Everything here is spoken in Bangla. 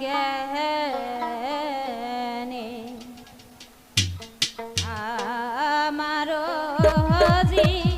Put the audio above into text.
জ্ঞানে আমার হজি